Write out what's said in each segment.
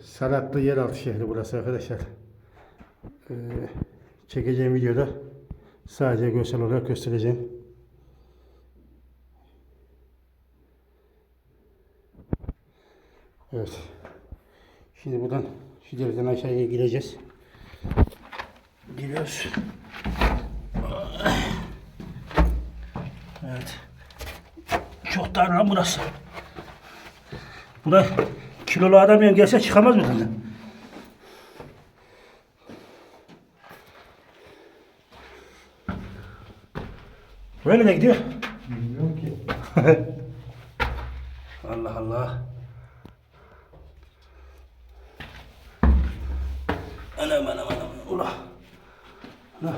Salatlı yeraltı şehri burası arkadaşlar. Ee, çekeceğim videoda sadece görsel olarak göstereceğim. Evet. Şimdi buradan şu dereden aşağıya gireceğiz. Giriyoruz. Evet. Çok dar lan burası. Bura kilolu adam yani gelse çıkamaz buradan. Böyle de gidiyor. Bilmiyorum ki. Allah Allah. Anam anam anam. Ula. Ula.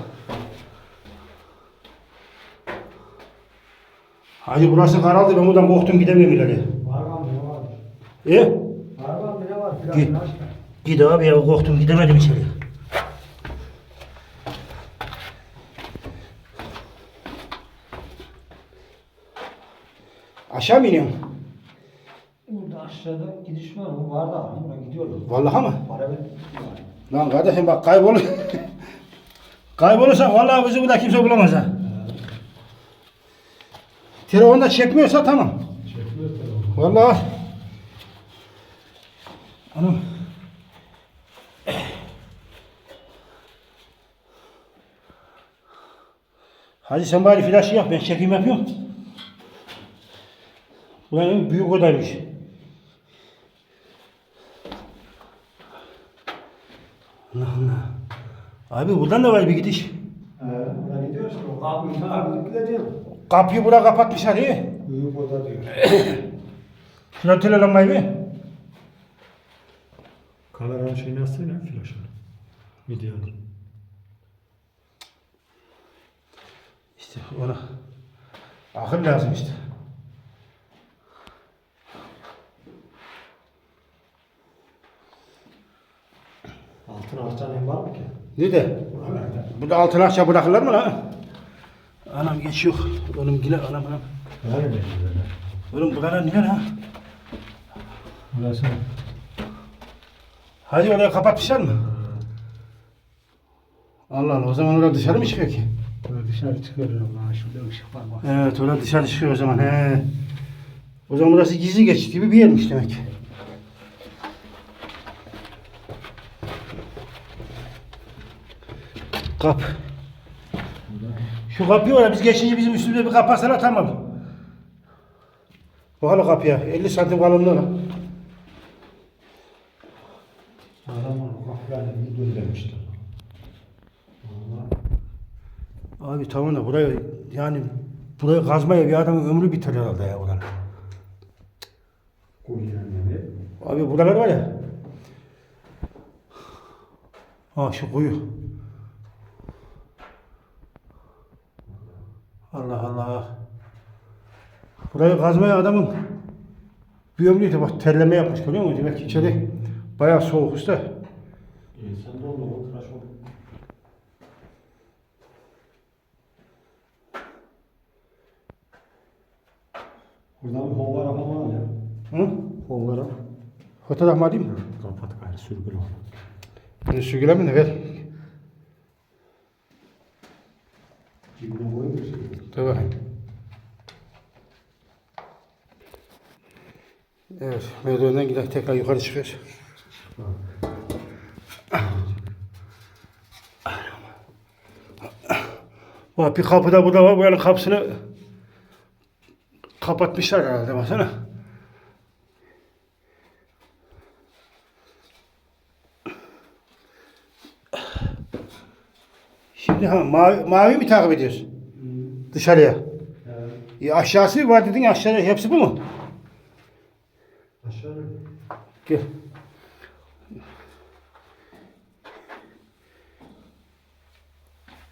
Hacı burası karaldı ben buradan korktum gidemiyorum ileri. Vargan bile var. E? Var. Git. Gid abi ya korktum gidemedim içeri. Aşağı mı iniyorsun? Burada aşağıda gidiş var mı? Var da buna gidiyoruz. Vallahi mı? Ver. Lan kardeşim bak kaybolur. Kaybolursan vallahi bizi burada kimse bulamaz ha. Telefonda çekmiyorsa tamam. Çekmiyor telefonu. Vallahi. Hanım. Hadi sen bari flaşı yap ben çekim yapıyorum. Bu benim büyük odaymış. Allah Allah. Abi buradan da var bir gidiş. Ee, buna gidiyoruz. O kapıyı takip gideceğim. Kapıyı bura kapatmışlar iyi. Büyük oda diyor. Şuna telelanmayı bir. Kameranın şeyini açsana flaşını. Videonu. İşte ona akıl lazım işte. Altın harcanayım var mı ki? Ne de? Burada altın akça bırakırlar mı lan? Anam geç yok. Oğlum gile anam anam. Var mı? Oğlum buralar ne lan? Burası. Hadi orayı kapatmışlar mı? Allah Allah o zaman orada dışarı mı çıkıyor ki? Böyle dışarı çıkarıyorum. Ha şurada ışık var bak. Evet orada dışarı çıkıyor o zaman he. O zaman burası gizli geçit gibi bir yermiş demek. Kap. Şu kapıyı var ya biz geçince bizim üstümüze bir kapatsalar tamam. Bakalım kapıya 50 santim kalınlığı bir demişti. Abi tamam da burayı yani burayı kazmaya bir adamın ömrü biter herhalde ya. Kuyularını Abi buralar var ya. Ha şu kuyu. Allah Allah. Burayı kazmaya adamın bir ömrüydü bak terleme yapmış görüyor musun? Demek ki içeri bayağı soğuk usta. O tıraş oldu. Buradan bir Hongara falan al ya. Hı? Hongara. Fotoğraf mı alayım? Kapat gayrı sürgülü onu. Bunu sürgülemin de ver. Cibine şey. Dur bakayım. Evet, merdivenden gidelim tekrar yukarı çıkıyoruz. Bak bir kapı da burada var. Böyle kapısını kapatmışlar herhalde baksana. Şimdi ha mavi, mavi mi takip ediyorsun? Dışarıya. Evet. E aşağısı var dedin aşağıda hepsi bu mu? Aşağı. Gel.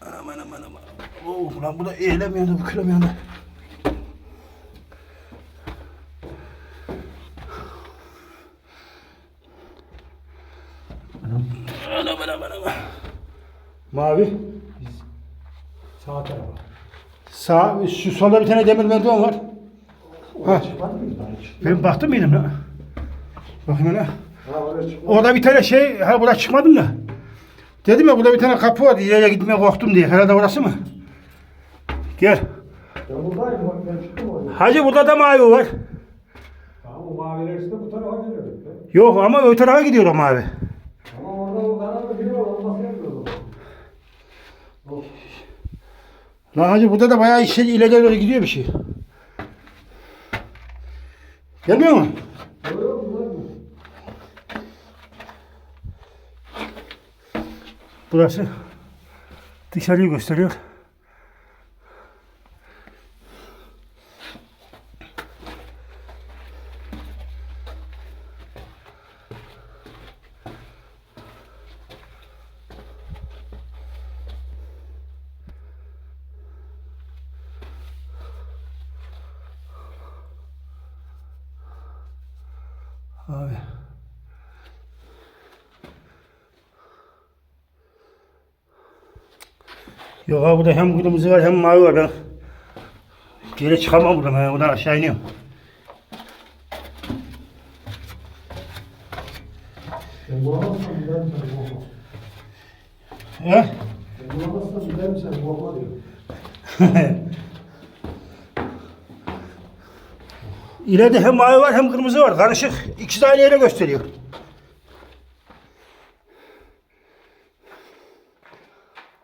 Anam anam anam. Oh lan bu da eğilemiyor da bükülemiyor da. Anam anam. Mavi. Sağ tarafa. Sağ, şu solda bir tane demir merdiven var. Hiç. Ben baktım mıydım lan? Bakayım. Ha çıkma. Orada bir tane şey, ha burada çıkmadım da. Dedim ya burada bir tane kapı var, ileriye gitmeye korktum diye. Herhalde orası mı? Gel. Ben buradaydım bak ben çıktım oraya. Hacı burada da mavi var. Tamam o maviler işte bu tarafa geliyor. Yok ama öte tarafa gidiyor o mavi. Ama orada o tarafa geliyor olması yapıyor. Lan hacı burada da bayağı işe ileriye doğru gidiyor bir şey. Gelmiyor mu? Burası dışarıyı gösteriyor. Abi. Yok abi burada hem kırmızı var hem mavi var. Ben geri çıkamam buradan. Ben buradan aşağı iniyorum. Ben bulamazsam giderim sen korkma. He? Ben bulamazsam giderim sen korkma diyor. İleride hem mavi var hem kırmızı var. Karışık. İkisi de aynı yere gösteriyor.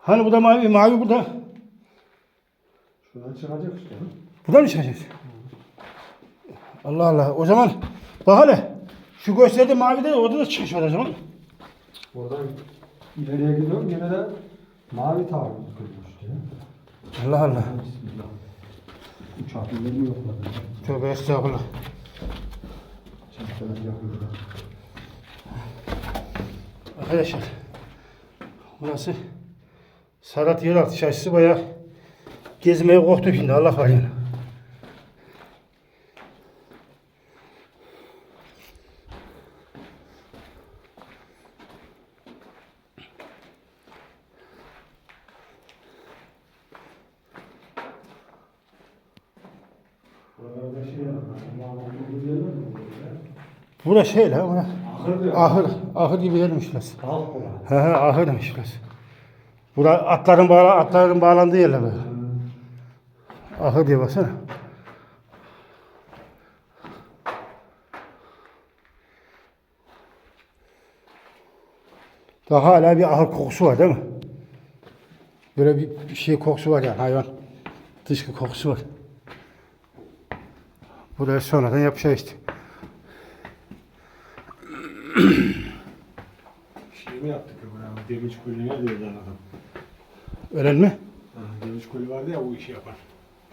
Hani bu da mavi, mavi burada. Şuradan çıkacak işte. ha. Burada mı çıkacağız? Allah Allah. O zaman bak hele. Şu gösterdiği mavi de orada da çıkış var o zaman. Oradan ileriye gidiyorum yine de mavi taarruz kırmış. Allah Allah. Bismillah. Uçak ileri mi yokladı? Tövbe estağfurullah. Çantalar yapıyorlar. Arkadaşlar burası Sarat Yeraltı Çarşısı bayağı gezmeye korktum şimdi Allah var yani. Buralarda şey yapıyor. Allah'ın olduğu yerler mi oluyor ya? Bura şey la bura. Ahır. Ahır. Gibi yermiş burası. He he ahır demiş burası. Bura atların bağla atların bağlandığı yerler böyle. Ahır diye baksana. Daha hala bir ahır kokusu var değil mi? Böyle bir bir şey kokusu var yani hayvan. Dışkı kokusu var. Buraya sonradan yapacağız işte. Şey mi yaptık ya Demiş kulüne diyorlar adam. Ölen mi? Ha, Demiş kulü vardı ya o işi yapar.